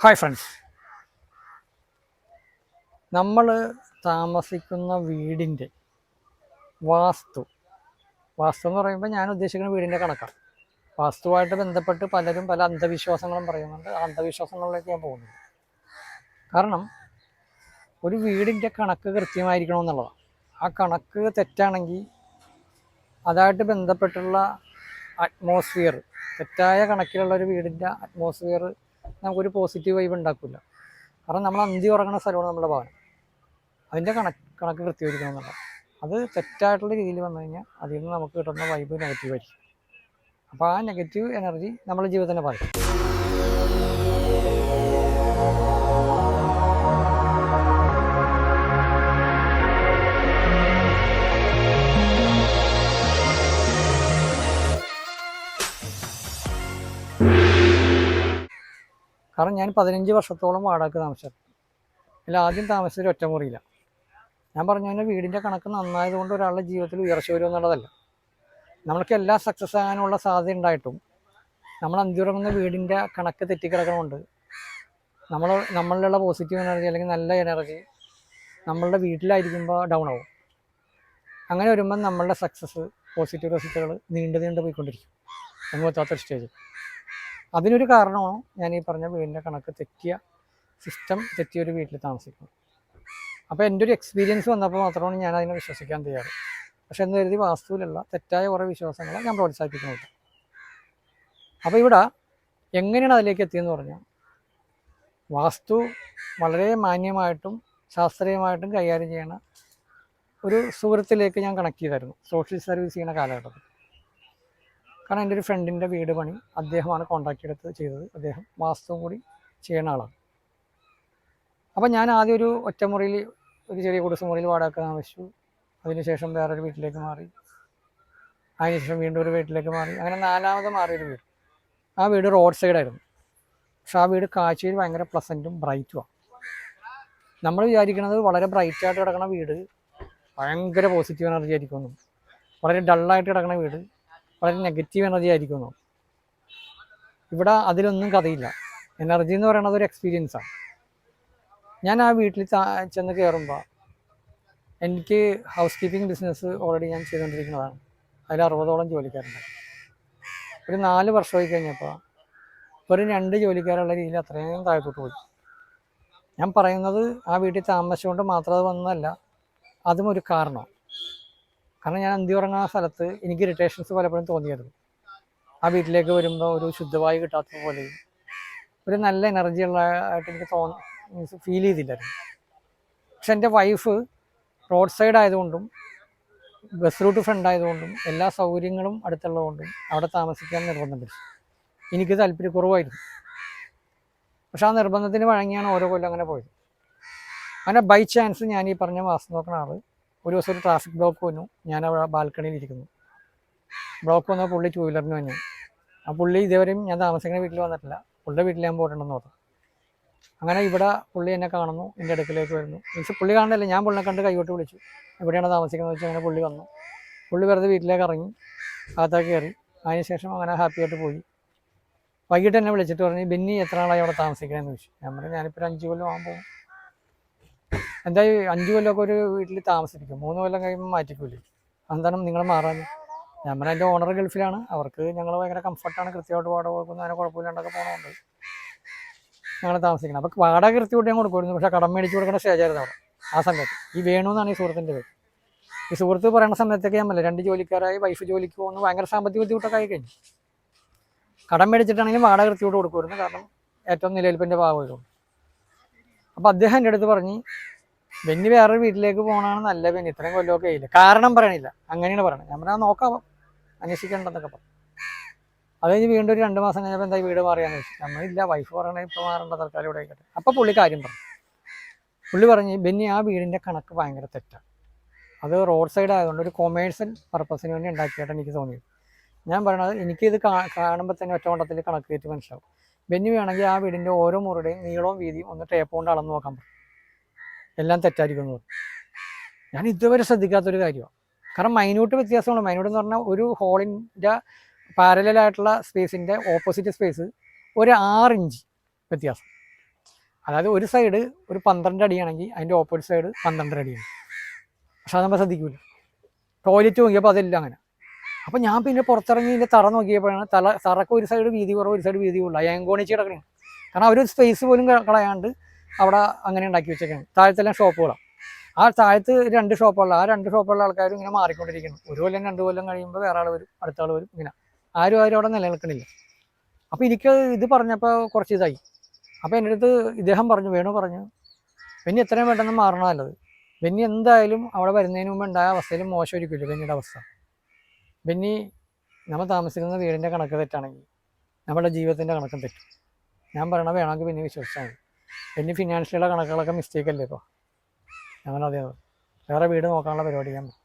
Hi friends നമ്മൾ താമസിക്കുന്ന വീടിന്റെ വാസ്തു. വാസ്തു എന്ന് പറയുമ്പോൾ ഞാൻ ഉദ്ദേശിക്കുന്ന വീടിന്റെ കണക്കാണ് വാസ്തുവായിട്ട് ബന്ധപ്പെട്ട് പലരും പല അന്ധവിശ്വാസങ്ങളും പറയുന്നുണ്ട്. ആ അന്ധവിശ്വാസങ്ങളിലേക്ക് ഞാൻ പോകുന്നത് കാരണം ഒരു വീടിന്റെ കണക്ക് കൃത്യമായിരിക്കണം എന്നുള്ളതാണ് ആ കണക്ക് തെറ്റാണെങ്കിൽ അതായിട്ട് ബന്ധപ്പെട്ടുള്ള അറ്റ്മോസ്ഫിയർ തെറ്റായ കണക്കിലുള്ള ഒരു വീടിന്റെ അറ്റ്മോസ്ഫിയർ നമുക്കൊരു പോസിറ്റീവ് വൈബ് ഉണ്ടാക്കില്ല കാരണം നമ്മൾ അന്തി ഉറങ്ങുന്ന സ്ഥലമാണ് നമ്മുടെ ഭവനം. അതിന്റെ കണക്ക് കണക്ക് കൃത്യമായിരിക്കണം എന്നുള്ളത്. അത് തെറ്റായിട്ടുള്ള രീതിയിൽ വന്നു കഴിഞ്ഞാൽ അതിൽ നിന്ന് നമുക്ക് കിട്ടുന്ന വൈബ് നെഗറ്റീവായിരിക്കും അപ്പോൾ ആ നെഗറ്റീവ് എനർജി നമ്മുടെ ജീവിതത്തിനെ ബാധിക്കും. കാരണം ഞാൻ പതിനഞ്ച് വർഷത്തോളം വാടക താമസിച്ചത്. അല്ല ആദ്യം താമസിച്ചൊരു ഒറ്റമുറിയില്ല ഞാൻ പറഞ്ഞു കഴിഞ്ഞാൽ വീടിന്റെ കണക്ക് നന്നായതുകൊണ്ട് ഒരാളുടെ ജീവിതത്തിൽ ഉയർച്ച വരും എന്നുള്ളതല്ല. നമ്മൾക്ക് എല്ലാം സക്സസ് ആകാനുള്ള സാധ്യത ഉണ്ടായിട്ടും നമ്മൾ അഞ്ചുറങ്ങുന്ന വീടിന്റെ കണക്ക് തെറ്റിക്കിടക്കണമുണ്ട്. നമ്മൾ നമ്മളിലുള്ള പോസിറ്റീവ് എനർജി അല്ലെങ്കിൽ നല്ല എനർജി നമ്മളുടെ വീട്ടിലായിരിക്കുമ്പോൾ ഡൗൺ ആവും. അങ്ങനെ വരുമ്പോൾ നമ്മളുടെ സക്സസ് പോസിറ്റീവ് റിസൾട്ടുകൾ നീണ്ടു നീണ്ടു പോയിക്കൊണ്ടിരിക്കും. എന്ന് എത്താത്തൊരു സ്റ്റേജ് അതിനൊരു കാരണമാണ് ഞാൻ ഈ പറഞ്ഞ വീടിന്റെ കണക്ക് തെറ്റിയ സിസ്റ്റം തെറ്റിയ ഒരു വീട്ടിൽ താമസിക്കുന്നത്. അപ്പോൾ എന്റെ ഒരു എക്സ്പീരിയൻസ് വന്നപ്പോൾ മാത്രമാണ് ഞാൻ അതിനെ വിശ്വസിക്കാൻ തയ്യാറ്. പക്ഷെ എന്ന് കരുതി വാസ്തുവിലുള്ള തെറ്റായ കുറേ വിശ്വാസങ്ങളെ ഞാൻ പ്രോത്സാഹിപ്പിക്കുന്നുണ്ട്. അപ്പോൾ ഇവിടെ എങ്ങനെയാണ് അതിലേക്ക് എത്തിയെന്ന് പറഞ്ഞാൽ വാസ്തു വളരെ മാന്യമായിട്ടും ശാസ്ത്രീയമായിട്ടും കൈകാര്യം ചെയ്യണ ഒരു സുഹൃത്തിലേക്ക് ഞാൻ കണക്ട് ചെയ്തായിരുന്നു. സോഷ്യൽ സർവീസ് ചെയ്യുന്ന കാലഘട്ടത്തിൽ. കാരണം എന്റെ ഒരു ഫ്രണ്ടിന്റെ വീട് പണി അദ്ദേഹമാണ് കോൺട്രാക്റ്റ് എടുത്ത് ചെയ്തത്. അദ്ദേഹം വാസ്തുവും കൂടി ചെയ്യുന്ന ആളാണ്. അപ്പം ഞാൻ ആദ്യം ഒരു ഒറ്റമുറിയിൽ ഒരു ചെറിയ കുടിസുമുറിയിൽ വാടക താമസിച്ചു അതിനുശേഷം വേറൊരു വീട്ടിലേക്ക് മാറി. അതിനുശേഷം വീണ്ടും ഒരു വീട്ടിലേക്ക് മാറി. അങ്ങനെ നാലാമത് മാറിയൊരു വീട്. ആ വീട് റോഡ് സൈഡായിരുന്നു പക്ഷെ ആ വീട് കാഴ്ചയിൽ ഭയങ്കര പ്ലസന്റും ബ്രൈറ്റുമാണ് നമ്മൾ വിചാരിക്കുന്നത് വളരെ ബ്രൈറ്റായിട്ട് കിടക്കുന്ന വീട് ഭയങ്കര പോസിറ്റീവ് എനർജി ആയിരിക്കും വളരെ ഡള്ളായിട്ട് കിടക്കുന്ന വീട്. വളരെ നെഗറ്റീവ് എനർജി ആയിരിക്കുന്നു. ഇവിടെ അതിലൊന്നും കഥയില്ല. എനർജി എന്ന് പറയുന്നത് ഒരു എക്സ്പീരിയൻസാണ് ഞാൻ ആ വീട്ടിൽ ചെന്ന് കയറുമ്പോൾ എനിക്ക് ഹൗസ് കീപ്പിംഗ് ബിസിനസ് ഓൾറെഡി ഞാൻ ചെയ്തുകൊണ്ടിരിക്കുന്നതാണ് അതിൽ അറുപതോളം ജോലിക്കാരുണ്ട്. ഒരു നാല് വർഷമായി കഴിഞ്ഞപ്പോൾ വെറും രണ്ട് ജോലിക്കാരുള്ള രീതിയിൽ അത്രയും താഴത്തോട്ട് പോയി. ഞാൻ പറയുന്നത് ആ വീട്ടിൽ താമസിച്ചുകൊണ്ട് മാത്രം അത് വന്നതല്ല അതും ഒരു കാരണമാണ് കാരണം ഞാൻ അന്തി ഉറങ്ങുന്ന സ്ഥലത്ത് എനിക്ക് ഇറിറ്റേഷൻസ് പലപ്പോഴും തോന്നിയിരുന്നു ആ വീട്ടിലേക്ക് വരുമ്പോൾ ഒരു ശുദ്ധവായു കിട്ടാത്ത പോലെയും ഒരു നല്ല എനർജി ഉള്ളതായിട്ട് എനിക്ക് തോന്നി ഫീൽ ചെയ്തില്ലായിരുന്നു. പക്ഷെ എന്റെ വൈഫ് റോഡ് സൈഡ് ആയതുകൊണ്ടും ബസ് റൂട്ട് ഫ്രണ്ട് ആയതുകൊണ്ടും എല്ലാ സൗകര്യങ്ങളും അടുത്തുള്ളതുകൊണ്ടും അവിടെ താമസിക്കാൻ നിർബന്ധം പിടിച്ചു. എനിക്ക് താല്പര്യക്കുറവായിരുന്നു. പക്ഷെ ആ നിർബന്ധത്തിന് വഴങ്ങിയാണ് ഓരോ കൊല്ലം അങ്ങനെ പോയത്. അങ്ങനെ ബൈ ചാൻസ് ഞാൻ ഈ പറഞ്ഞ വാസ്തു നോക്കുന്ന ആൾ ഒരു ദിവസം ഒരു ട്രാഫിക് ബ്ലോക്ക് വന്നു. ഞാൻ അവിടെ ബാൽക്കണിയിൽ ഇരിക്കുന്നു. ബ്ലോക്ക് വന്ന പുള്ളി ടൂ വീലറിന് വന്നു. ആ പുള്ളി ഇതുവരെയും ഞാൻ താമസിക്കുന്ന വീട്ടിൽ വന്നിട്ടില്ല. പുള്ളിയുടെ വീട്ടിൽ ഞാൻ പോയിട്ടുണ്ടെന്ന് പറഞ്ഞു അങ്ങനെ ഇവിടെ പുള്ളി എന്നെ കാണുന്നു. എന്റെ അടുക്കിലേക്ക് വരുന്നു. മീൻസ് പുള്ളി കാണുന്നില്ല. ഞാൻ പുള്ളിനെ കണ്ട് കൈകോട്ട് വിളിച്ചു. എവിടെയാണ് താമസിക്കുന്നത് വെച്ചാൽ അങ്ങനെ പുള്ളി വന്നു. പുള്ളി വെറുതെ വീട്ടിലേക്ക് ഇറങ്ങി. അകത്തേക്ക് കയറി. അതിനുശേഷം അങ്ങനെ ഹാപ്പി ആയിട്ട് പോയി. വൈകിട്ട് എന്നെ വിളിച്ചിട്ട് പറഞ്ഞു ബെന്നി എത്ര നാളായി അവിടെ താമസിക്കണമെന്ന് ചോദിച്ചു. ഞാൻ പറഞ്ഞു ഞാനിപ്പോൾ ഒരു അഞ്ച് കൊല്ലം ആകുമ്പോൾ എന്തായാലും അഞ്ച് കൊല്ലമൊക്കെ ഒരു വീട്ടിൽ താമസിക്കും മൂന്ന് കൊല്ലം കഴിയുമ്പോൾ മാറ്റിക്കൂലേ? എന്താണ് നിങ്ങൾ മാറാൻ? ഞാൻ എന്റെ ഓണർ ഗൾഫിലാണ്. അവർക്ക് ഞങ്ങൾ ഭയങ്കര കംഫർട്ടാണ് കൃത്യമായിട്ട് വാടക കൊടുക്കുന്നു. അതിനെ കുഴപ്പമില്ലാണ്ടൊക്കെ പോകണമുണ്ട് ഞങ്ങൾ താമസിക്കണം. അപ്പോൾ വാടക കൃത്യമായിട്ട് ഞാൻ കൊടുക്കുമായിരുന്നു. പക്ഷേ കടം മേടിച്ച് കൊടുക്കേണ്ട സ്റ്റേജായിരുന്നു അവിടെ. ആ സമയത്ത്. ഈ വേണു എന്നാണ് ഈ സുഹൃത്തിന്റെ പേര്. ഈ സുഹൃത്ത് പറയുന്ന സമയത്തൊക്കെ ഞാൻ രണ്ട് ജോലിക്കാരായി വൈഫ് ജോലിക്ക് പോകുന്നു ഭയങ്കര സാമ്പത്തിക ബുദ്ധിമുട്ടൊക്കെ ആയി കഴിഞ്ഞു. കടം മേടിച്ചിട്ടാണെങ്കിലും വാടക കൃത്യമായിട്ട് കൊടുക്കുമായിരുന്നു. കാരണം ഏറ്റവും നിലനിൽപ്പിന്റെ ഭാഗമായതുകൊണ്ട്. അപ്പോൾ അദ്ദേഹം എന്റെ അടുത്ത് പറഞ്ഞ് ബെന്നി വേറൊരു വീട്ടിലേക്ക് പോകണതാണ് നല്ല ബെന്നി ഇത്രയും കൊല്ലമൊക്കെ ആയില്ല? കാരണം പറയണില്ല. അങ്ങനെയാണ് പറയണത്. ഞാൻ പറഞ്ഞാൽ നോക്കാം അന്വേഷിക്കണ്ടെന്നൊക്കെ പറഞ്ഞു അത് കഴിഞ്ഞ് വീണ്ടും ഒരു രണ്ട് മാസം കഴിഞ്ഞപ്പോൾ എന്താ വീട് മാറിയാന്ന് വെച്ചു നമ്മളില്ല വൈഫ് പറയണേ ഇപ്പോൾ മാറേണ്ട തൽക്കാലം ഇവിടെ ആയിക്കട്ടെ. അപ്പോൾ പുള്ളി കാര്യം പറഞ്ഞു. പുള്ളി പറഞ്ഞ് ബെന്നി ആ വീടിന്റെ കണക്ക് ഭയങ്കര തെറ്റാണ് അത് റോഡ് സൈഡ് ആയതുകൊണ്ട് ഒരു കൊമേഴ്സ്യൽ പർപ്പസിന് വേണ്ടി ഉണ്ടാക്കിയിട്ട് എനിക്ക് തോന്നിയത്. ഞാൻ പറയണത് എനിക്കിത് കാണുമ്പോൾ തന്നെ ഒറ്റവണ്ടത്തിൽ കണക്ക് കയറ്റി മനസ്സിലാവും. ബെന്നി വേണമെങ്കിൽ ആ വീടിന്റെ ഓരോ മുറിയുടെയും നീളവും വീതിയും ഒന്ന് ടേപ്പ് കൊണ്ട് അളന്ന് നോക്കാൻ പറയും എല്ലാം തെറ്റായിരിക്കും എന്ന് പറഞ്ഞു ഞാൻ ഇതുവരെ ശ്രദ്ധിക്കാത്തൊരു കാര്യമാണ് കാരണം മൈന്യൂട്ട് വ്യത്യാസമാണ്. മൈന്യൂട്ട് എന്ന് പറഞ്ഞാൽ ഒരു ഹോളിന്റെ പാരലായിട്ടുള്ള സ്പേസിന്റെ ഓപ്പോസിറ്റ് സ്പേസ് ഒരു ആറ് ഇഞ്ച് വ്യത്യാസം. അതായത് ഒരു സൈഡ് ഒരു പന്ത്രണ്ട് അടിയാണെങ്കിൽ അതിന്റെ ഓപ്പോസിറ്റ് സൈഡ് പന്ത്രണ്ടര അടിയാണ്. പക്ഷെ അത് നമ്മൾ ശ്രദ്ധിക്കൂല. ടോയ്ലറ്റ് നോക്കിയപ്പോൾ അതെല്ലാം അങ്ങനെ. അപ്പോൾ ഞാൻ പിന്നെ പുറത്തിറങ്ങി ഇതിന്റെ തറ നോക്കിയപ്പോഴാണ് തല തറക്ക് ഒരു സൈഡ് വീതി കുറവ് ഒരു സൈഡ് വീതി കൂടുതൽ. ഏങ്കോണിച്ച് കിടക്കണേ. കാരണം അവർ സ്പേസ് പോലും കളയാണ്ട് അവിടെ അങ്ങനെ ഉണ്ടാക്കി വെച്ചേക്കാണ്. താഴത്തെല്ലാം ഷോപ്പുകളാണ്. ആ താഴത്ത് രണ്ട് ഷോപ്പുള്ള ആ രണ്ട് ഷോപ്പുള്ള ആൾക്കാരും ഇങ്ങനെ മാറിക്കൊണ്ടിരിക്കുന്നു. ഒരു കൊല്ലം രണ്ട് കൊല്ലം കഴിയുമ്പോൾ വേറെ ആൾ വരും അടുത്ത ആൾ വരും ഇങ്ങനെ. ആരും ആരും അവിടെ നിലനിൽക്കണില്ല. അപ്പോൾ എനിക്ക് ഇത് പറഞ്ഞപ്പോൾ കുറച്ച് ഇതായി. അപ്പോൾ എന്റെ അടുത്ത് ഇദ്ദേഹം പറഞ്ഞു വേണു പറഞ്ഞു ബെന്നി എത്രയും പെട്ടെന്ന് മാറണം നല്ലത്. എന്തായാലും അവിടെ വരുന്നതിന് മുമ്പ് ഉണ്ടായ അവസ്ഥയിൽ മോശമായിരിക്കില്ല ബെന്നിയുടെ അവസ്ഥ. ബെന്നി നമ്മൾ താമസിക്കുന്ന വീടിന്റെ കണക്ക് തെറ്റാണെങ്കിൽ നമ്മുടെ ജീവിതത്തിന്റെ കണക്കും തെറ്റും. ഞാൻ പറയണ വേണമെങ്കിൽ പിന്നെ വിശ്വസിച്ചാൽ ബെന്നി ഫിനാൻഷ്യലുള്ള കണക്കുകളൊക്കെ മിസ്റ്റേക്ക് അല്ലേ ഇപ്പോൾ അങ്ങനെ അതെ വേറെ വീട് നോക്കാനുള്ള പരിപാടി ഞാൻ പോയി.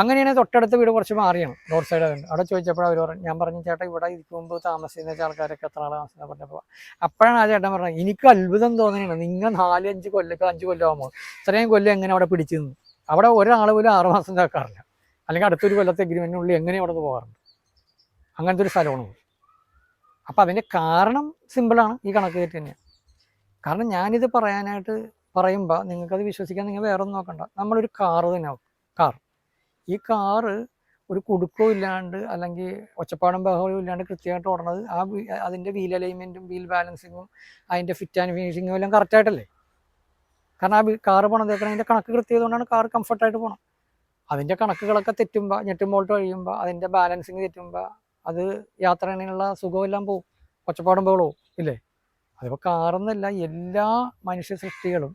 അങ്ങനെയാണ് തൊട്ടടുത്ത വീട് കുറച്ച് മാറിയാണ്. റോഡ് സൈഡ് അവിടെ ചോദിച്ചപ്പോൾ അവർ പറഞ്ഞു ഞാൻ പറഞ്ഞു ചേട്ടാ ഇവിടെ ഇരിക്കുമ്പോൾ താമസിക്കുന്ന ആൾക്കാരൊക്കെ എത്ര ആളെ? താമസിക്കാൻ പറഞ്ഞപ്പോൾ അപ്പോഴാണ് ആ ചേട്ടൻ പറഞ്ഞത് എനിക്ക് അത്ഭുതം തോന്നുകയാണ്. നിങ്ങൾ നാല് അഞ്ച് കൊല്ലൊക്കെ അഞ്ച് കൊല്ലം ആകുമ്പോൾ ഇത്രയും കൊല്ലം എങ്ങനെ അവിടെ പിടിച്ചു നിന്നു? അവിടെ ഒരാൾ പോലും ആറ് മാസം കേൾക്കാറില്ല അല്ലെങ്കിൽ അടുത്തൊരു കൊല്ലത്തെ എഗ്രിമെന്റിനുള്ളിൽ എങ്ങനെ അവിടെ നിന്ന് പോകാറുണ്ട്? അങ്ങനത്തെ ഒരു സ്ഥലമാണ്. അപ്പോൾ അതിന്റെ കാരണം സിമ്പിളാണ് ഈ കണക്ക് കയറ്റി തന്നെയാണ് കാരണം ഞാനിത് പറയാനായിട്ട് പറയുമ്പോൾ നിങ്ങൾക്കത് വിശ്വസിക്കാൻ നിങ്ങൾ വേറെ ഒന്നും നോക്കണ്ട. നമ്മളൊരു കാറ് തന്നെ കാർ. ഈ കാറ് ഒരു കുടുക്കോ ഇല്ലാണ്ട് അല്ലെങ്കിൽ ഒച്ചപ്പാടും ബഹളവും ഇല്ലാണ്ട് കൃത്യമായിട്ട് ഓടണത് ആ അതിന്റെ വീൽ അലൈൻമെന്റും വീൽ ബാലൻസിങ്ങും അതിന്റെ ഫിറ്റ് ആൻഡ് ഫിനിഷിങ്ങും എല്ലാം കറക്റ്റായിട്ടല്ലേ കാരണം ആ കാറ് പോണത് അതിന്റെ കണക്ക് കൃത്യതുകൊണ്ടാണ് കാർ കംഫർട്ടായിട്ട് പോകണം അതിന്റെ കണക്കുകളൊക്കെ തെറ്റുമ്പോൾ ഞെട്ടുമ്പോൾട്ട് കഴിയുമ്പോൾ അതിന്റെ ബാലൻസിങ് തെറ്റുമ്പോൾ അത് യാത്ര സുഖമെല്ലാം പോവും. ഒച്ചപ്പാടും ബഹളവും ഇല്ലേ? അതിപ്പോൾ കാറെന്നല്ല എല്ലാ മനുഷ്യ സൃഷ്ടികളും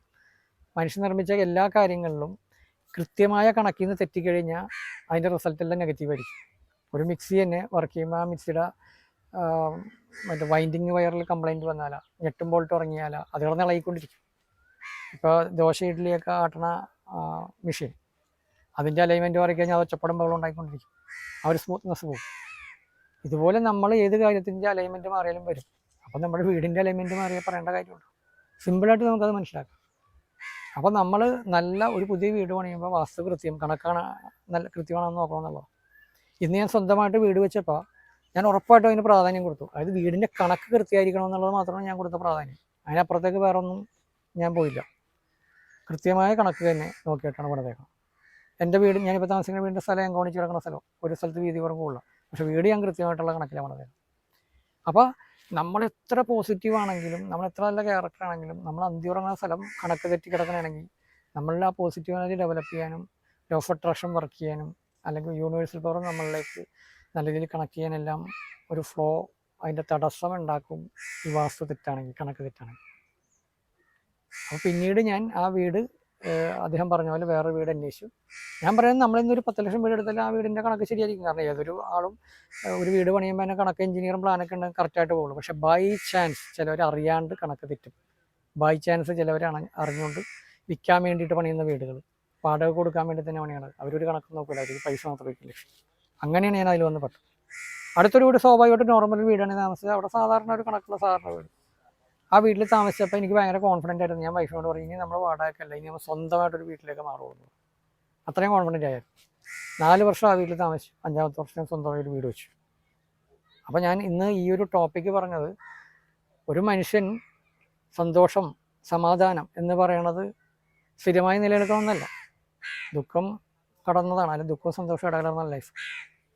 മനുഷ്യ നിർമ്മിച്ച എല്ലാ കാര്യങ്ങളിലും കൃത്യമായ കണക്കിൽ നിന്ന് തെറ്റിക്കഴിഞ്ഞാൽ അതിന്റെ റിസൾട്ട് എല്ലാം നെഗറ്റീവ് ആയിരിക്കും. ഒരു മിക്സി തന്നെ വർക്ക് ചെയ്യുമ്പോൾ ആ മിക്സിയുടെ മറ്റേ വൈൻഡിങ് വയറിൽ കംപ്ലൈന്റ് വന്നാലാ ഞെട്ടും ബോൾട്ട് ഉറങ്ങിയാലാ അത് കിടന്ന് ഇളകിക്കൊണ്ടിരിക്കും. ഇപ്പോൾ ദോശ ഇഡ്ഡലിയൊക്കെ ആട്ടണ മെഷീൻ അതിന്റെ അലൈൻമെന്റ് മാറി കഴിഞ്ഞാൽ അത് ഒച്ചപ്പടം ബഹളം ഉണ്ടായിക്കൊണ്ടിരിക്കും. ആ ഒരു സ്മൂത്ത്നെസ് പോകും ഇതുപോലെ നമ്മൾ ഏത് കാര്യത്തിന്റെ അലൈൻമെന്റ് മാറിയാലും വരും. അപ്പോൾ നമ്മുടെ വീടിന്റെ അലൈൻമെന്റ് മാറിയാൽ പറയേണ്ട കാര്യമുള്ളൂ സിമ്പിളായിട്ട് നമുക്കത് മനസ്സിലാക്കാം. അപ്പോൾ നമ്മൾ നല്ല ഒരു പുതിയ വീട് പണിയുമ്പോൾ വാസ്തു കൃത്യം കണക്കാണ് നല്ല കൃത്യമാണെന്ന് നോക്കണം എന്നുള്ളത് ഇന്ന് ഞാൻ സ്വന്തമായിട്ട് വീട് വെച്ചപ്പോൾ ഞാൻ ഉറപ്പായിട്ടും അതിന് പ്രാധാന്യം കൊടുത്തു. അതായത് വീടിന്റെ കണക്ക് കൃത്യമായിരിക്കണം എന്നുള്ളത് മാത്രമാണ് ഞാൻ കൊടുത്ത പ്രാധാന്യം. അതിനപ്പുറത്തേക്ക് വേറെ ഒന്നും ഞാൻ പോയില്ല. കൃത്യമായ കണക്ക് തന്നെ നോക്കിയിട്ടാണ് പണിതേക്കണം എന്റെ വീട് ഞാനിപ്പോൾ താമസിക്കുന്ന വീടിന്റെ സ്ഥലം എങ്കോണിച്ച് കിടക്കുന്ന സ്ഥലം. ഒരു സ്ഥലത്ത് വീതി കുറവുള്ള. പക്ഷേ വീട് ഞാൻ കൃത്യമായിട്ടുള്ള കണക്കിലാണ് പണിതേക്കണം അപ്പോൾ നമ്മൾ എത്ര പോസിറ്റീവ് ആണെങ്കിലും നമ്മൾ എത്ര നല്ല ക്യാരക്ടർ ആണെങ്കിലും നമ്മൾ അന്തിയുറങ്ങുന്ന സ്ഥലം കണക്ക് തെറ്റി കിടക്കണമെങ്കിൽ നമ്മളുടെ ആ പോസിറ്റീവ് എനർജി ഡെവലപ്പ് ചെയ്യാനും ലോ ഓഫ് അട്രാക്ഷൻ വർക്ക് ചെയ്യാനും അല്ലെങ്കിൽ യൂണിവേഴ്സൽ പവർ നമ്മളിലേക്ക് നല്ല രീതിയിൽ കണക്ട് ചെയ്യാനെല്ലാം ഒരു ഫ്ലോ അതിന്റെ തടസ്സം ഉണ്ടാക്കും ഈ വാസ്തു തെറ്റാണെങ്കിൽ കണക്ക് തെറ്റാണെങ്കിൽ. അപ്പോൾ പിന്നീട് ഞാൻ ആ വീട് അദ്ദേഹം പറഞ്ഞ പോലെ വേറെ വീട് അന്വേഷിച്ചു. ഞാൻ പറയുന്നത് നമ്മളിന്നൊരു പത്ത് ലക്ഷം വീട് എടുത്താൽ ആ വീടിന്റെ കണക്ക് ശരിയായിരിക്കും. കാരണം ഏതൊരു ആളും ഒരു വീട് പണിയുമ്പോൾ തന്നെ കണക്ക് എഞ്ചിനീയറും പ്ലാനൊക്കെ ഉണ്ടെങ്കിൽ കറക്റ്റായിട്ട് പോകുള്ളൂ. പക്ഷെ ബൈ ചാൻസ് ചിലവർ അറിയാണ്ട് കണക്ക് തെറ്റും. ബൈ ചാൻസ് ചിലവർ അറിഞ്ഞുകൊണ്ട് വിൽക്കാൻ വേണ്ടിയിട്ട് പണിയുന്ന വീടുകൾ വാടക കൊടുക്കാൻ വേണ്ടി തന്നെ പണിയാണ് അവരൊരു കണക്ക് നോക്കില്ല അവർക്ക് പൈസ മാത്രം വയ്ക്കില്ല അങ്ങനെയാണ് ഞാൻ അതിൽ വന്ന് പെട്ടത്. അടുത്തൊരു വീട് സ്വാഭാവികമായിട്ട് നോർമൽ വീടാണ്. താമസിച്ചത് അവിടെ സാധാരണ ഒരു കണക്കുള്ള സാധാരണ വീട്. ആ വീട്ടിൽ താമസിച്ചപ്പോൾ എനിക്ക് ഭയങ്കര കോൺഫിഡന്റ് ആയിരുന്നു. ഞാൻ വൈഫിനോട് പറയും ഇനി നമ്മൾ വാടകയ്ക്കല്ല ഇനി നമ്മൾ സ്വന്തമായിട്ടൊരു വീട്ടിലേക്ക് മാറുള്ളൂ അത്രയും കോൺഫിഡന്റ് ആയിരുന്നു. നാല് വർഷം ആ വീട്ടിൽ താമസിച്ചു. അഞ്ചാമത്തെ വർഷം ഞാൻ സ്വന്തമായി ഒരു വീട് വെച്ചു. അപ്പോൾ ഞാൻ ഇന്ന് ഈ ഒരു ടോപ്പിക്ക് പറഞ്ഞത് ഒരു മനുഷ്യൻ സന്തോഷം സമാധാനം എന്ന് പറയണത് സ്ഥിരമായി നിലനിൽക്കണമെന്നല്ല ദുഃഖം കടന്നതാണ്. അല്ലെങ്കിൽ ദുഃഖവും സന്തോഷവും ഇടകലർന്ന ലൈഫ്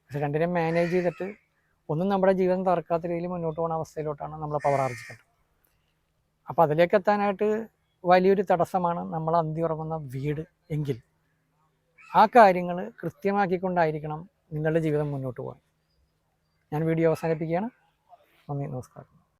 പക്ഷെ രണ്ടിനെയും മാനേജ് ചെയ്തിട്ട് ഒന്നും നമ്മുടെ ജീവിതം തറക്കാത്ത രീതിയിൽ മുന്നോട്ട് പോകുന്ന അവസ്ഥയിലോട്ടാണ് നമ്മൾ പവർ ആർജിക്കേണ്ടത് അപ്പോൾ അതിലേക്ക് എത്താനായിട്ട് വലിയൊരു തടസ്സമാണ് നമ്മൾ അന്തി ഉറങ്ങുന്ന വീട് എങ്കിൽ. ആ കാര്യങ്ങൾ കൃത്യമാക്കിക്കൊണ്ടായിരിക്കണം നിങ്ങളുടെ ജീവിതം മുന്നോട്ട് പോകാൻ. ഞാൻ വീഡിയോ അവസാനിപ്പിക്കുകയാണ്. നന്ദി നമസ്കാരം.